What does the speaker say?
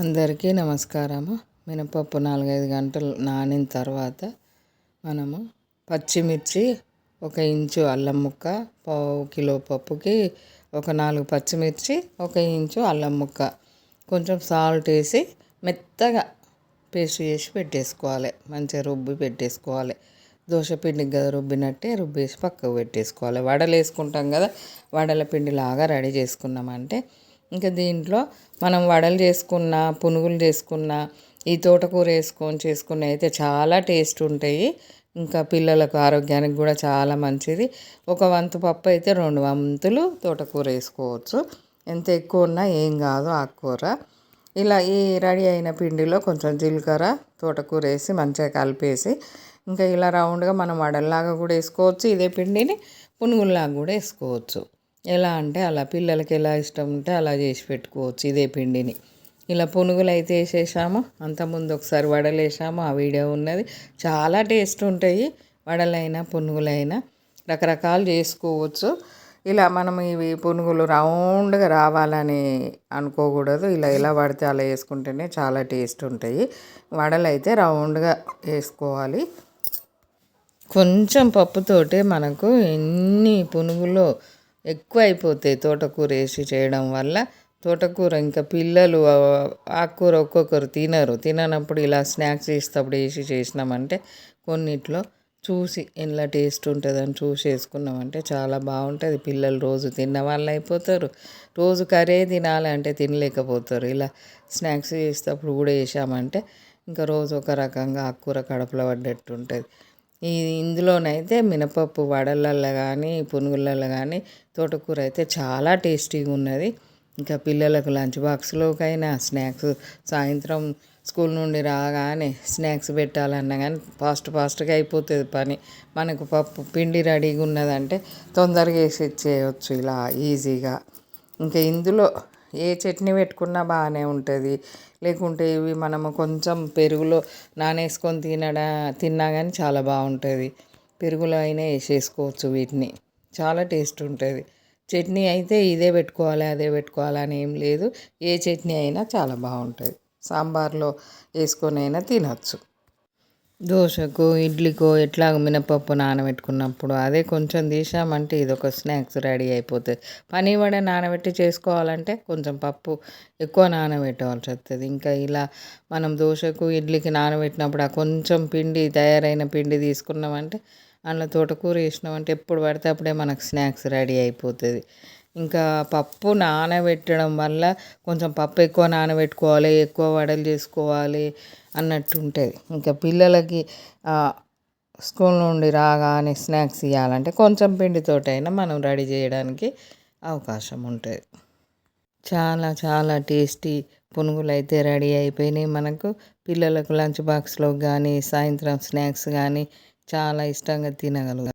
అందరికీ నమస్కారము. మినపప్పు నాలుగైదు గంటలు నానిన తర్వాత మనము పచ్చిమిర్చి ఒక ఇంచు అల్లం ముక్క పావు కిలో పప్పుకి ఒక నాలుగు పచ్చిమిర్చి ఒక ఇంచు అల్లం ముక్క. కొంచెం సాల్ట్ వేసి మెత్తగా పేస్ట్ చేసి పెట్టేసుకోవాలి. మంచిగా రుబ్బి పెట్టేసుకోవాలి. దోశ పిండికి కదా రుబ్బినట్టే రుబ్బేసి పక్కకు పెట్టేసుకోవాలి. వడలు వేసుకుంటాం కదా వడల పిండి లాగా రెడీ చేసుకున్నామంటే ఇంకా దీంట్లో మనం వడలు చేసుకున్న పునుగులు చేసుకున్న ఈ తోటకూర వేసుకొని చేసుకున్న అయితే చాలా టేస్ట్ ఉంటాయి. ఇంకా పిల్లలకు ఆరోగ్యానికి కూడా చాలా మంచిది. ఒక వంతు పప్పు అయితే రెండు వంతులు తోటకూర వేసుకోవచ్చు. ఎంత ఎక్కువ ఉన్నా ఏం కాదు ఆకుకూర. ఇలా ఈ రెడీ అయిన పిండిలో కొంచెం జీలకర్ర తోటకూర వేసి మంచిగా కలిపేసి ఇంకా ఇలా రౌండ్గా మనం వడల్లాగా కూడా వేసుకోవచ్చు. ఇదే పిండిని పునుగుల్లాగా కూడా వేసుకోవచ్చు. ఎలా అంటే అలా పిల్లలకి ఎలా ఇష్టం ఉంటే అలా చేసి పెట్టుకోవచ్చు ఇదే పిండిని. ఇలా పునుగులు అయితే వేసేసాము అంతకుముందు ఒకసారి వడలు వేసాము ఆ వీడియో ఉన్నది. చాలా టేస్ట్ ఉంటాయి. వడలైనా పునుగులైనా రకరకాలు చేసుకోవచ్చు. ఇలా మనం ఇవి పునుగులు రౌండ్గా రావాలని అనుకోకూడదు. ఇలా ఎలా పడితే అలా వేసుకుంటేనే చాలా టేస్ట్ ఉంటాయి. వడలు అయితే రౌండ్గా వేసుకోవాలి. కొంచెం పప్పుతోటే మనకు ఎన్ని పునుగులో ఎక్కువ అయిపోతాయి తోటకూర వేసి చేయడం వల్ల. తోటకూర ఇంకా పిల్లలు ఆకుకూర ఒక్కొక్కరు తినరు. తిననప్పుడు ఇలా స్నాక్స్ చేసేటప్పుడు వేసి చేసినామంటే కొన్నిట్లో చూసి ఎలా టేస్ట్ ఉంటుందని చూసి వేసుకున్నామంటే చాలా బాగుంటుంది. పిల్లలు రోజు తిన్న వాళ్ళు అయిపోతారు. రోజు కర్రీ తినాలంటే తినలేకపోతారు. ఇలా స్నాక్స్ చేసేటప్పుడు కూడా వేసామంటే ఇంకా రోజు ఒక రకంగా ఆకుకూర కడుపులో పడ్డట్టు ఉంటుంది. ఈ ఇందులోనైతే మినపప్పు వడలల్లో కానీ పునుగులలో కానీ తోటకూర అయితే చాలా టేస్టీగా ఉన్నది ఇంకా పిల్లలకు లంచ్ బాక్స్లోకైనా స్నాక్స్ సాయంత్రం స్కూల్ నుండి రాగానే స్నాక్స్ పెట్టాలన్నా కానీ ఫాస్ట్ ఫాస్ట్గా అయిపోతుంది పని. మనకు పప్పు పిండి రెడీగా ఉన్నదంటే తొందరగా వేసి ఇచ్చేయచ్చు ఇలా ఈజీగా. ఇంకా ఇందులో ఏ చట్నీ పెట్టుకున్నా బాగానే ఉంటుంది. లేకుంటే ఇవి మనము కొంచెం పెరుగులో నానేసుకొని తినడా తిన్నా కానీ చాలా బాగుంటుంది. పెరుగులో అయినా వేసేసుకోవచ్చు వీటిని. చాలా టేస్ట్ ఉంటుంది. చట్నీ అయితే ఇదే పెట్టుకోవాలి అదే పెట్టుకోవాలి అని ఏం లేదు. ఏ చట్నీ అయినా చాలా బాగుంటుంది. సాంబార్లో వేసుకొని అయినా తినచ్చు. దోశకు ఇడ్లీకో ఎట్లా మినపప్పు నానబెట్టుకున్నప్పుడు అదే కొంచెం తీసామంటే ఇది ఒక స్నాక్స్ రెడీ అయిపోతుంది. పని వడ నానబెట్టి చేసుకోవాలంటే కొంచెం పప్పు ఎక్కువ నానబెట్టవలసి వస్తుంది. ఇంకా ఇలా మనం దోశకు ఇడ్లీకి నానబెట్టినప్పుడు ఆ కొంచెం పిండి తయారైన పిండి తీసుకున్నామంటే అందులో తోటకూర వేసినామంటే ఎప్పుడు పడితే అప్పుడే మనకు స్నాక్స్ రెడీ అయిపోతుంది. ఇంకా పప్పు నానబెట్టడం వల్ల కొంచెం పప్పు ఎక్కువ నానబెట్టుకోవాలి ఎక్కువ వడలు చేసుకోవాలి అన్నట్టు ఉంటుంది. ఇంకా పిల్లలకి స్కూల్ నుండి రాగానే స్నాక్స్ ఇవ్వాలంటే కొంచెం పిండితోటైనా మనం రెడీ చేయడానికి అవకాశం ఉంటుంది. చాలా చాలా టేస్టీ పునుగులు అయితే రెడీ అయిపోయినాయి మనకు. పిల్లలకు లంచ్ బాక్స్లో కానీ సాయంత్రం స్నాక్స్ కానీ చాలా ఇష్టంగా తినగలుగుతాం